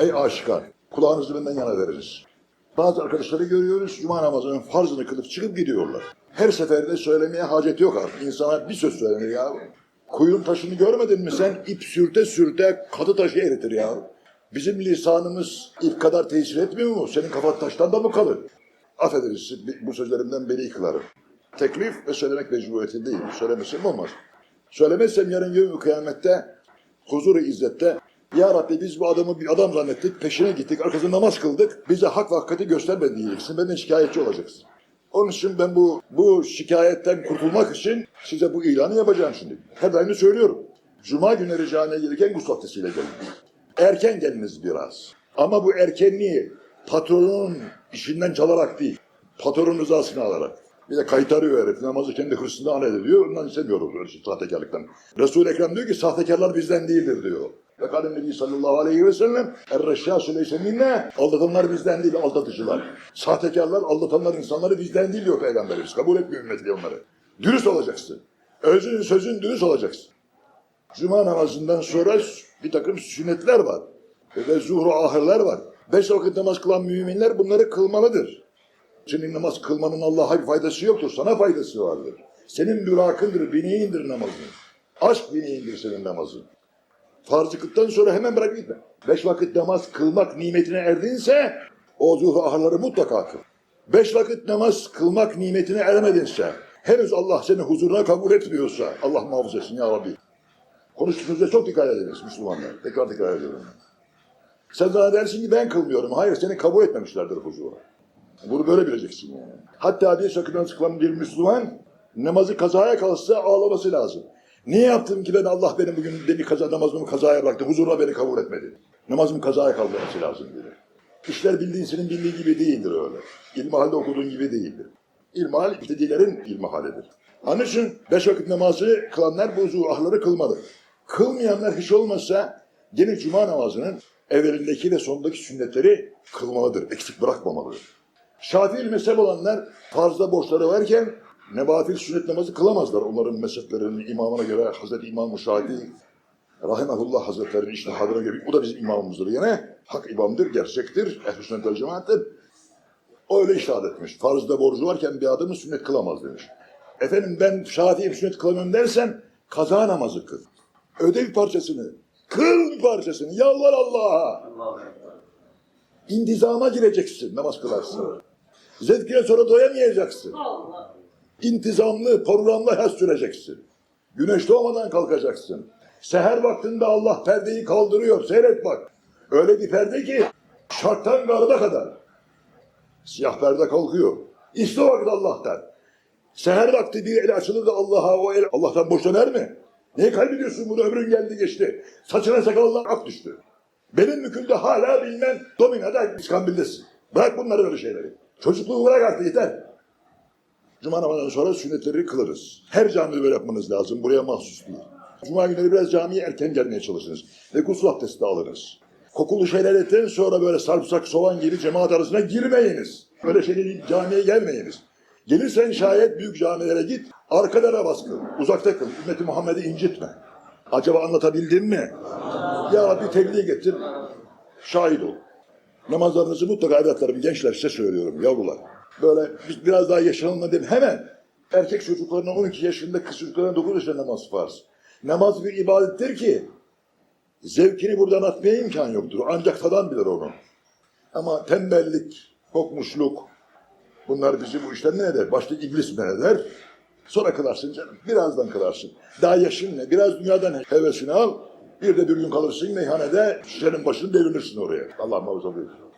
Ey aşıklar, kulağınızı benden yana veriniz. Bazı arkadaşları görüyoruz, cuma namazının farzını kılıp çıkıp gidiyorlar. Her seferinde söylemeye hacet yok artık. İnsana bir söz söylenir ya. Kuyunun taşını görmedin mi sen? İp sürte sürte katı taşı eritir ya. Bizim lisanımız ip kadar tesir etmiyor mu? Senin kafan taştan da mı kalır? Affediniz bu sözlerimden beni yıkılarım. Teklif ve söylemek mecburiyeti değil. Söylemesem olmaz. Söylemezsem yarın gün kıyamette huzuru izzette ya Rabbi biz bu adamı bir adam zannettik, peşine gittik, arkasında namaz kıldık, bize hak ve hakikati göstermedi diyeceksin, benden şikayetçi olacaksın. Onun için ben bu bu şikayetten kurtulmak için size bu ilanı yapacağım şimdi. Her daim söylüyorum. Cuma günleri camiye gelirken gusül abdestiyle gelin. Erken geliniz biraz. Ama bu erkenliği patronun işinden çalarak değil, patronun rızasını alarak. Bir de kaytarıyor herif. Namazı kendi hırsından alel ediyor. Ondan istemiyoruz öyle şey, sahtekarlıktan. Resul-i Ekrem diyor ki sahtekarlar bizden değildir diyor. Ve kadın Nebi sallallahu aleyhi ve sellem Er-Reşşâsü leyse minne Aldatanlar bizden değil aldatıcılar. Sahtekarlar, aldatanlar insanları bizden değil diyor Peygamberimiz. Kabul etmiyor ümmet diye onları. Dürüst olacaksın. Özün sözün dürüst olacaksın. Cuma namazından sonra bir takım sünnetler var. Ve zuhru ahirler var. Beş vakit namaz kılan müminler bunları kılmalıdır. Senin namaz kılmanın Allah'a bir faydası yoktur. Sana faydası vardır. Senin bürakındır, bineğindir namazın. Aşk bineğindir senin namazın. Farzı kıldıktan sonra hemen bırak gitme. Beş vakit namaz kılmak nimetine erdinse o zuhru ahirleri mutlaka kıl. Beş vakit namaz kılmak nimetine eremedinse, henüz Allah seni huzuruna kabul etmiyorsa, Allah muhafaza etsin ya Rabbi. Konuştuğunuzda çok dikkat ediniz Müslümanlar. Tekrar tekrar ediyorum. Sen sana dersin ki ben kılmıyorum. Hayır seni kabul etmemişlerdir huzura. Bunu böyle bileceksin yani. Hatta bir sakından çıkan bir Müslüman namazı kazaya kalsa ağlaması lazım. Niye yaptım ki ben Allah benim bugün beni kaza, namazımı kazaya bıraktı, huzurla beni kabul etmedi. Namazımı kazaya kaldırması lazım dedi. İşler bildiğin senin bildiğin gibi değildir öyle. İlmihalde okuduğun gibi değildir. İlmihal istediğlerin ilmihalidir. Onun için beş vakit namazı kılanlar bu zuhurları kılmalı. Kılmayanlar hiç olmazsa gene cuma namazının evvelindeki ve sondaki sünnetleri kılmalıdır. Eksik bırakmamalıdır. Şafii mezhep olanlar farzda borçları varken nebafil sünnet namazı kılamazlar. Onların mezheplerinin imamına göre Hazreti İmam Şafii Rahimahullah Hazretleri'nin iştihadına göre o da bizim imamımızdır yine. Hak imamdır, gerçektir, ehl-i sünnet vel cemaattir. O öyle iştahat etmiş. Farzda borcu varken bir adamın sünnet kılamaz demiş. Efendim ben Şafii sünnet kılamıyorum dersen kaza namazı kıl. Öde bir parçasını. Kıl bir parçasını. Yalvar Allah'a. İntizama gireceksin namaz kılarsın. Zevkine sonra doyamayacaksın. İntizamlı, programlı hayat süreceksin. Güneş doğmadan kalkacaksın. Seher vaktinde Allah perdeyi kaldırıyor. Seyret bak. Öyle bir perde ki şarttan garda kadar. Siyah perde kalkıyor. İşte o vakit Allah'tan. Seher vakti bir el açılır da Allah'a o el Allah'tan boş döner mi? Niye kaybediyorsun bunu ömrün geldi geçti. Saçına sakalından ak düştü. Benim mükülde hala bilmem Domina'da İskambil'desin. Bırak bunları öyle şeyleri. Çocukluğu bırak artık yeter. Cuma namazından sonra sünnetleri kılarız. Her camide böyle yapmanız lazım. Buraya mahsus değil. Cuma günleri biraz camiye erken gelmeye çalışınız. Ve gusül abdesti de alınız. Kokulu şeyler ettikten sonra böyle sarımsak, soğan gibi cemaat arasına girmeyiniz. Böyle şeyleri camiye gelmeyiniz. Gelirsen şayet büyük camilere git, arkada namaz kıl, uzakta kıl. Ümmeti Muhammed'i incitme. Acaba anlatabildim mi? Ya Rabbi tebliğ getir, şahit ol. Namazlarınızı mutlaka evlatlarım, gençler size söylüyorum, yavrular. Böyle biz biraz daha yaşanalım dedim hemen. Erkek çocuklarına 12 yaşında, kız çocuklarına 9 yaşında namaz farz. Namaz bir ibadettir ki, zevkini buradan atmaya imkan yoktur. Ancak tadan bilir onu. Ama tembellik, kokmuşluk, bunlar bizi bu işten ne eder? Başta iblis ne eder? Sonra kılarsın canım. Birazdan kılarsın. Daha yaşın ne? Biraz dünyadan hevesini al. Bir de bir gün kalırsın meyhanede şişenin başını devirirsin oraya. Allah muhafaza buyursun.